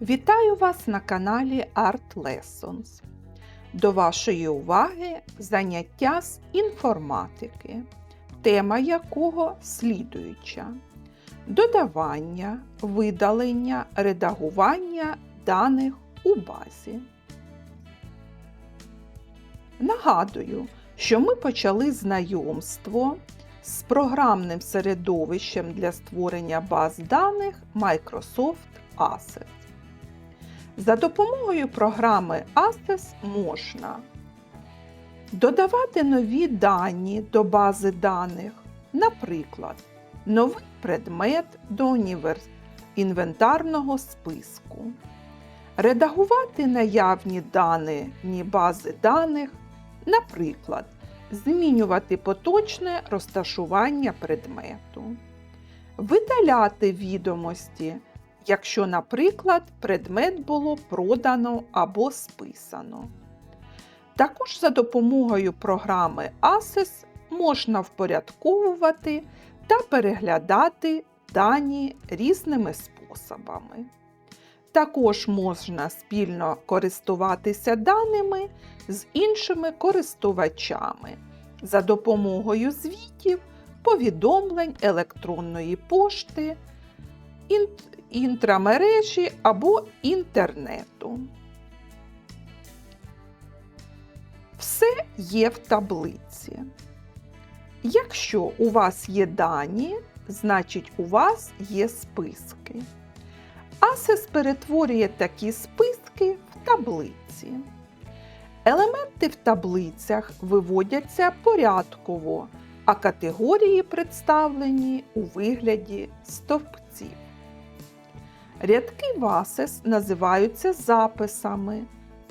Вітаю вас на каналі Art Lessons. До вашої уваги заняття з інформатики, тема якого слідуюча: додавання, видалення, редагування даних у базі. Нагадую, що ми почали знайомство з програмним середовищем для створення баз даних Microsoft Access. За допомогою програми Access можна додавати нові дані до бази даних, наприклад, новий предмет до універ... інвентарного списку, редагувати наявні дані бази даних, наприклад, змінювати поточне розташування предмету, видаляти відомості якщо, наприклад, предмет було продано або списано. Також за допомогою програми ASES можна впорядковувати та переглядати дані різними способами. Також можна спільно користуватися даними з іншими користувачами за допомогою звітів, повідомлень електронної пошти, інтрамережі або інтернету. Все є в таблиці. Якщо у вас є дані, значить у вас є списки. Асес перетворює такі списки в таблиці. Елементи в таблицях виводяться порядково, а категорії представлені у вигляді стовпців. Рядки васес називаються записами,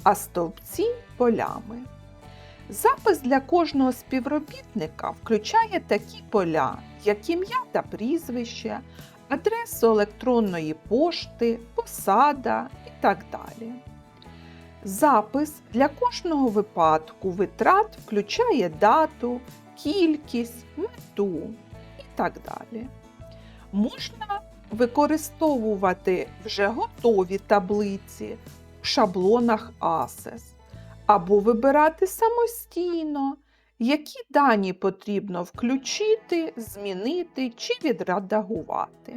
а стовпці полями. Запис для кожного співробітника включає такі поля, як ім'я та прізвище, адресу електронної пошти, посада і так далі. Запис для кожного випадку витрат включає дату, кількість, мету і так далі. Можна використовувати вже готові таблиці в шаблонах ASES або вибирати самостійно, які дані потрібно включити, змінити чи відредагувати.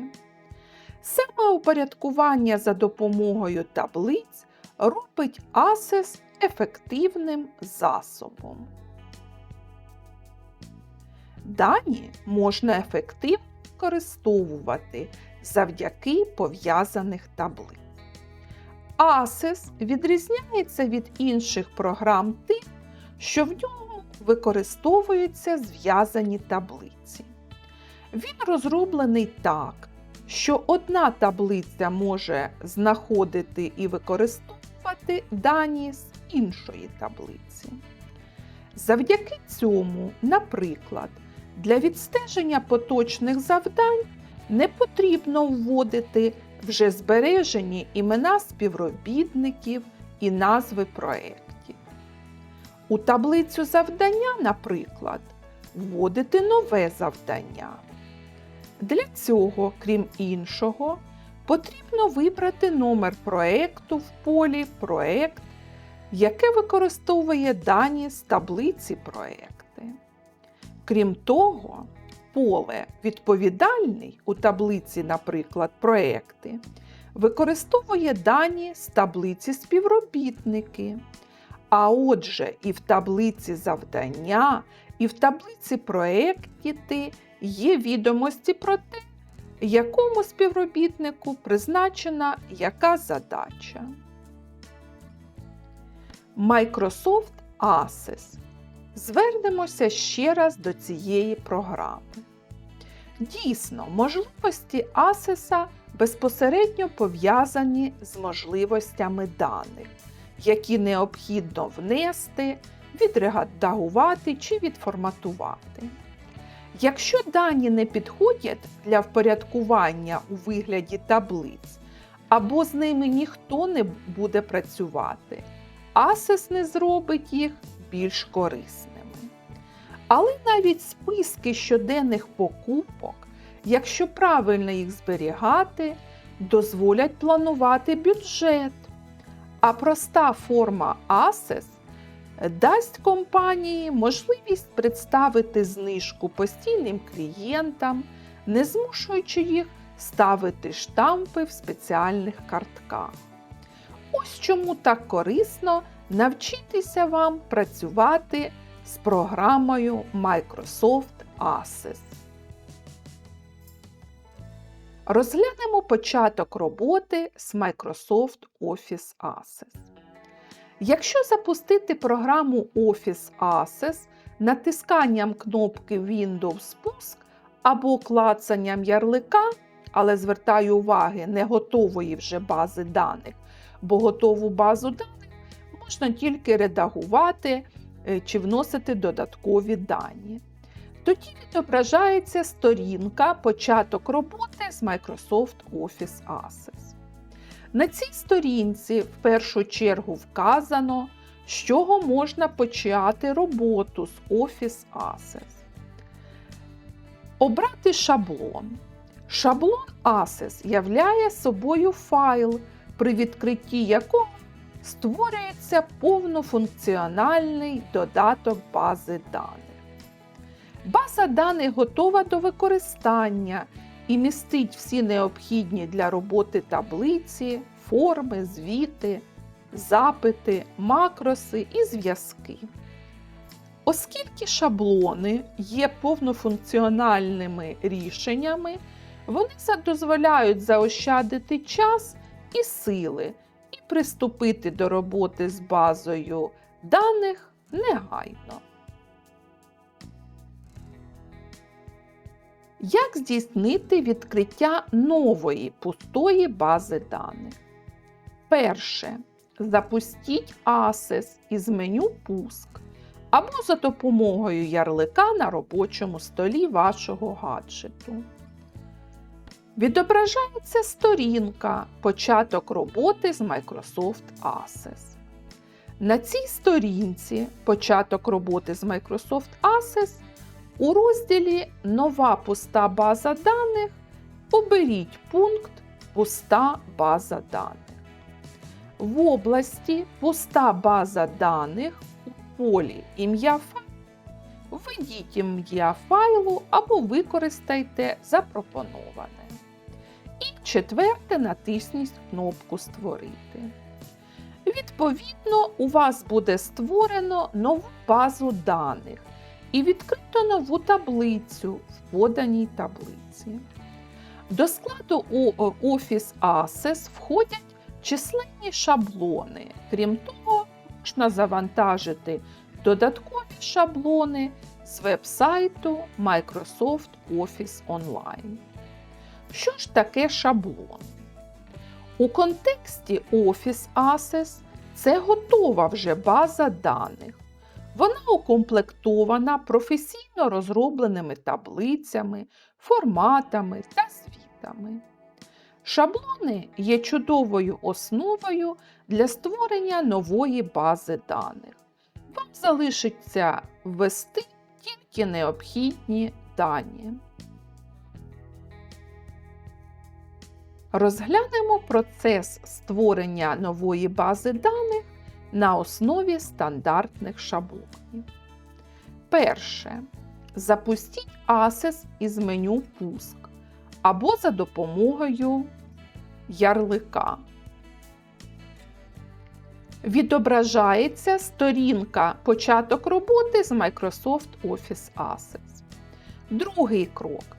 Саме упорядкування за допомогою таблиць робить ASES ефективним засобом. Дані можна ефективно використовувати завдяки пов'язаних таблиць. ASES відрізняється від інших програм тим, що в ньому використовуються зв'язані таблиці. Він розроблений так, що одна таблиця може знаходити і використовувати дані з іншої таблиці. Завдяки цьому, наприклад, для відстеження поточних завдань не потрібно вводити вже збережені імена співробітників і назви проєктів. У таблицю завдання, наприклад, вводити нове завдання. Для цього, крім іншого, потрібно вибрати номер проєкту в полі Проєкт, яке використовує дані з таблиці проєкти. Крім того, поле Відповідальний у таблиці, наприклад, проекти, використовує дані з таблиці співробітники. А отже, і в таблиці завдання, і в таблиці проекти є відомості про те, якому співробітнику призначена яка задача. Microsoft Access Звернемося ще раз до цієї програми. Дійсно, можливості Асеса безпосередньо пов'язані з можливостями даних, які необхідно внести, відредагувати чи відформатувати. Якщо дані не підходять для впорядкування у вигляді таблиць, або з ними ніхто не буде працювати, Асес не зробить їх більш корисними. Але навіть списки щоденних покупок, якщо правильно їх зберігати, дозволять планувати бюджет. А проста форма ASES дасть компанії можливість представити знижку постійним клієнтам, не змушуючи їх ставити штампи в спеціальних картках. Ось чому так корисно навчитися вам працювати з програмою Microsoft Access. Розглянемо початок роботи з Microsoft Office Access. Якщо запустити програму Office Access натисканням кнопки Windows Спуск або клацанням ярлика, але звертаю уваги не готової вже бази даних, бо готову базу даних можна тільки редагувати чи вносити додаткові дані. Тоді відображається сторінка початок роботи з Microsoft Office Access. На цій сторінці в першу чергу вказано, з чого можна почати роботу з Office Access. Обрати шаблон. Шаблон Access являє собою файл, при відкритті якого створюється повнофункціональний додаток бази даних. База даних готова до використання і містить всі необхідні для роботи таблиці, форми, звіти, запити, макроси і зв'язки. Оскільки шаблони є повнофункціональними рішеннями, вони дозволяють заощадити час і сили приступити до роботи з базою даних негайно. Як здійснити відкриття нової пустої бази даних? Перше. Запустіть Access із меню Пуск або за допомогою ярлика на робочому столі вашого гаджету. Відображається сторінка Початок роботи з Microsoft Access. На цій сторінці Початок роботи з Microsoft Access у розділі Нова пуста база даних оберіть пункт Пуста база даних. В області Пуста база даних у полі Ім'я введіть ім'я файлу або використайте запропоноване. Четверте натисніть кнопку Створити. Відповідно, у вас буде створено нову базу даних і відкрито нову таблицю в поданій таблиці. До складу у Office Access входять численні шаблони. Крім того, можна завантажити додаткові шаблони з веб-сайту Microsoft Office Online. Що ж таке шаблон? У контексті Office Access це готова вже база даних. Вона укомплектована професійно розробленими таблицями, форматами та звітами. Шаблони є чудовою основою для створення нової бази даних. Вам залишиться ввести тільки необхідні дані. Розглянемо процес створення нової бази даних на основі стандартних шаблонів. Перше. Запустіть Access із меню Пуск або за допомогою ярлика. Відображається сторінка Початок роботи з Microsoft Office Access. Другий крок.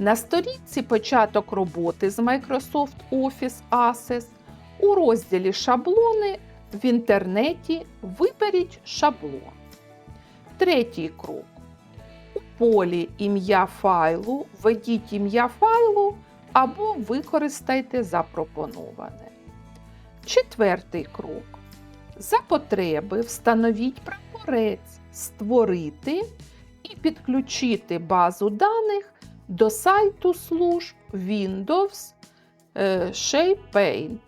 На сторінці Початок роботи з Microsoft Office Access у розділі Шаблони в інтернеті виберіть шаблон. Третій крок. У полі ім'я файлу введіть ім'я файлу або використайте запропоноване. Четвертий крок. За потреби встановіть прапорець Створити і підключити базу даних до сайту служб Windows е, ShapePaint.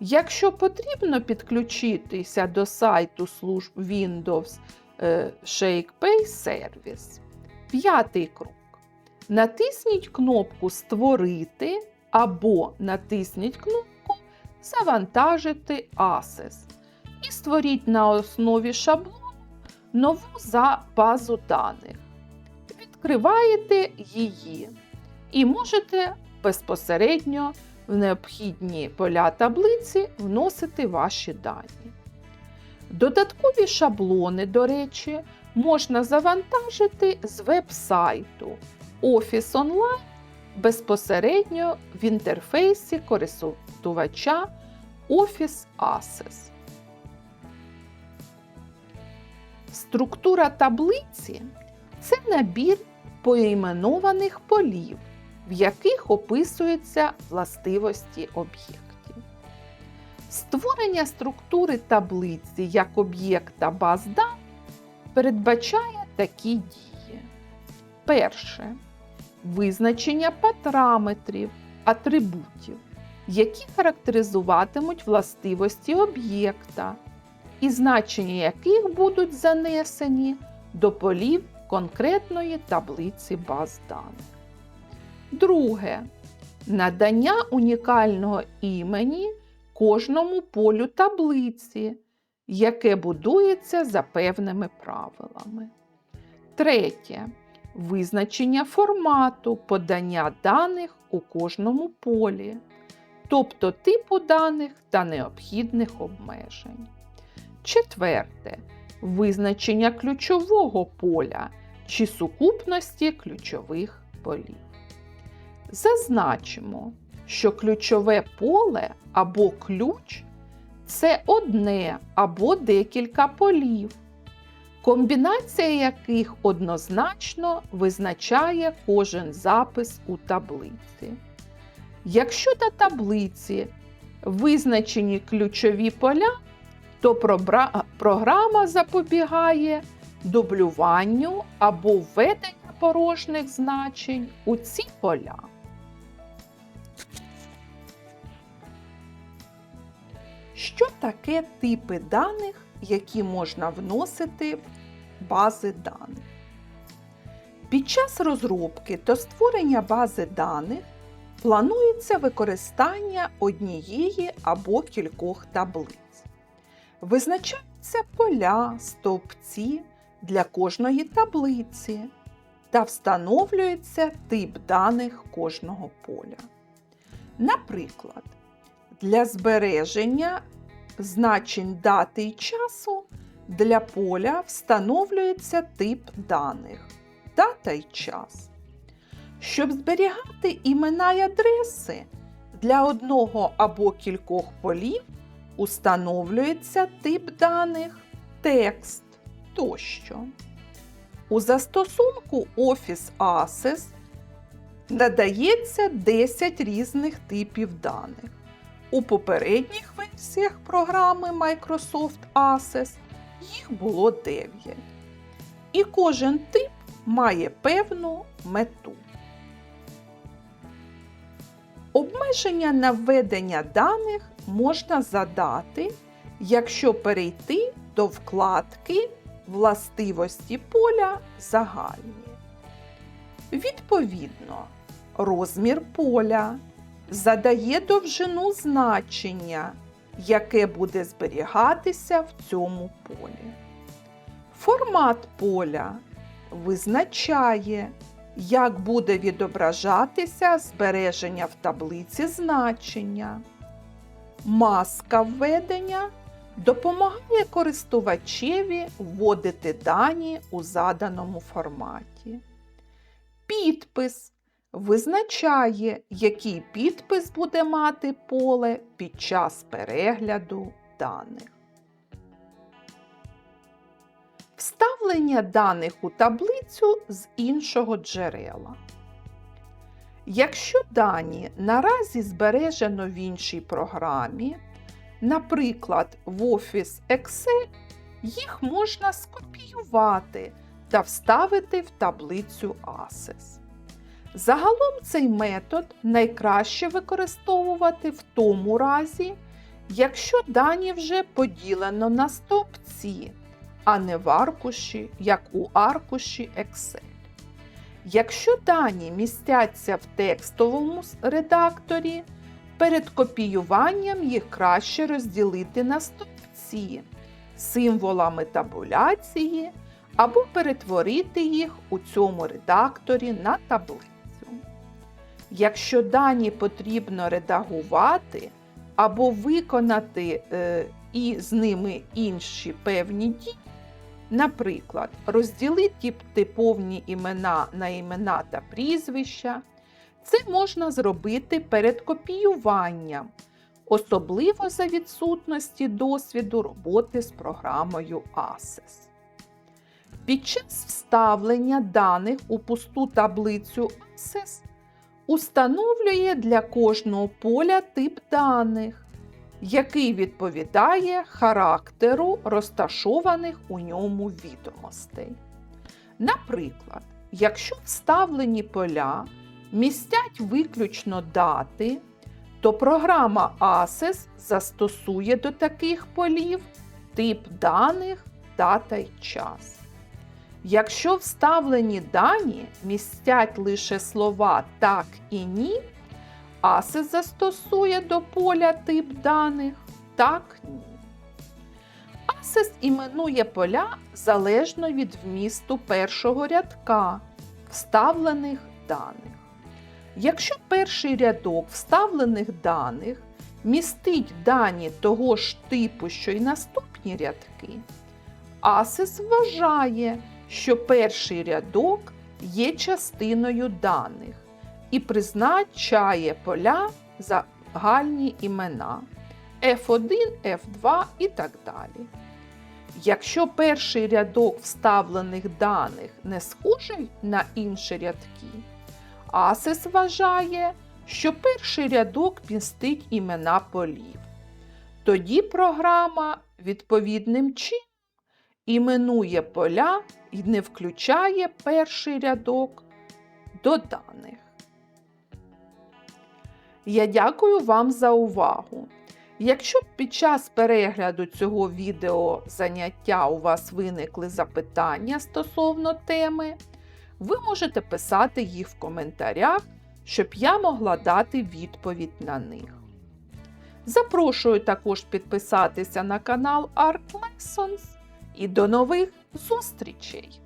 Якщо потрібно підключитися до сайту служб Windows е, ShakePay Service. П'ятий крок. Натисніть кнопку Створити або натисніть кнопку Завантажити Access і створіть на основі шаблону нову за базу даних. Відкриваєте її і можете безпосередньо в необхідні поля таблиці вносити ваші дані. Додаткові шаблони, до речі, можна завантажити з веб-сайту Office Online безпосередньо в інтерфейсі користувача Office Access. Структура таблиці це набір поіменованих полів, в яких описуються властивості об'єктів. Створення структури таблиці як об'єкта баз даних передбачає такі дії. Перше. Визначення параметрів, атрибутів, які характеризуватимуть властивості об'єкта, і значення яких будуть занесені до полів конкретної таблиці баз даних. Друге. Надання унікального імені кожному полю таблиці, яке будується за певними правилами. Третє. Визначення формату подання даних у кожному полі, тобто типу даних та необхідних обмежень. Четверте. Визначення ключового поля чи сукупності ключових полів. Зазначимо, що ключове поле або ключ це одне або декілька полів, комбінація яких однозначно визначає кожен запис у таблиці. Якщо на таблиці визначені ключові поля, то програма запобігає дублюванню або введенню порожніх значень у ці поля. Що таке типи даних, які можна вносити в бази даних? Під час розробки та створення бази даних планується використання однієї або кількох таблиць. Визначаються поля, стовпці для кожної таблиці та встановлюється тип даних кожного поля. Наприклад, для збереження значень дати і часу для поля встановлюється тип даних дата і час. Щоб зберігати імена й адреси для одного або кількох полів установлюється тип даних, текст тощо. У застосунку Office Access надається 10 різних типів даних. У попередніх версіях програми Microsoft Access їх було 9. І кожен тип має певну мету. Обмеження на введення даних можна задати, якщо перейти до вкладки Властивості поля загальні. Відповідно, розмір поля задає довжину значення, яке буде зберігатися в цьому полі. Формат поля визначає, як буде відображатися збереження в таблиці значення. Маска введення допомагає користувачеві вводити дані у заданому форматі. Підпис визначає, який підпис буде мати поле під час перегляду даних. Вставлення даних у таблицю з іншого джерела. Якщо дані наразі збережено в іншій програмі, наприклад, в Office Excel, їх можна скопіювати та вставити в таблицю Access. Загалом цей метод найкраще використовувати в тому разі, якщо дані вже поділено на стовпці, а не в аркуші, як у аркуші Excel. Якщо дані містяться в текстовому редакторі, перед копіюванням їх краще розділити на стовпці символами табуляції або перетворити їх у цьому редакторі на таблицю. Якщо дані потрібно редагувати або виконати е, і з ними інші певні дії, наприклад, розділити типовні імена на імена та прізвища, це можна зробити перед копіюванням, особливо за відсутності досвіду роботи з програмою ASES. Під час вставлення даних у пусту таблицю ASES установлює для кожного поля тип даних, який відповідає характеру розташованих у ньому відомостей. Наприклад, якщо вставлені поля містять виключно дати, то програма ASES застосує до таких полів тип даних дата й час. Якщо вставлені дані містять лише слова так і ні, ASES застосує до поля тип даних так ні. ASES іменує поля залежно від вмісту першого рядка вставлених даних. Якщо перший рядок вставлених даних містить дані того ж типу, що й наступні рядки, ASES вважає, що перший рядок є частиною даних і призначає поля загальні імена F1, F2 і так далі. Якщо перший рядок вставлених даних не схожий на інші рядки, ASES вважає, що перший рядок містить імена полів. Тоді програма відповідним чином іменує поля і не включає перший рядок до даних. Я дякую вам за увагу. Якщо під час перегляду цього відео заняття у вас виникли запитання стосовно теми, ви можете писати їх в коментарях, щоб я могла дати відповідь на них. Запрошую також підписатися на канал Art Lessons і до нових зустрічей!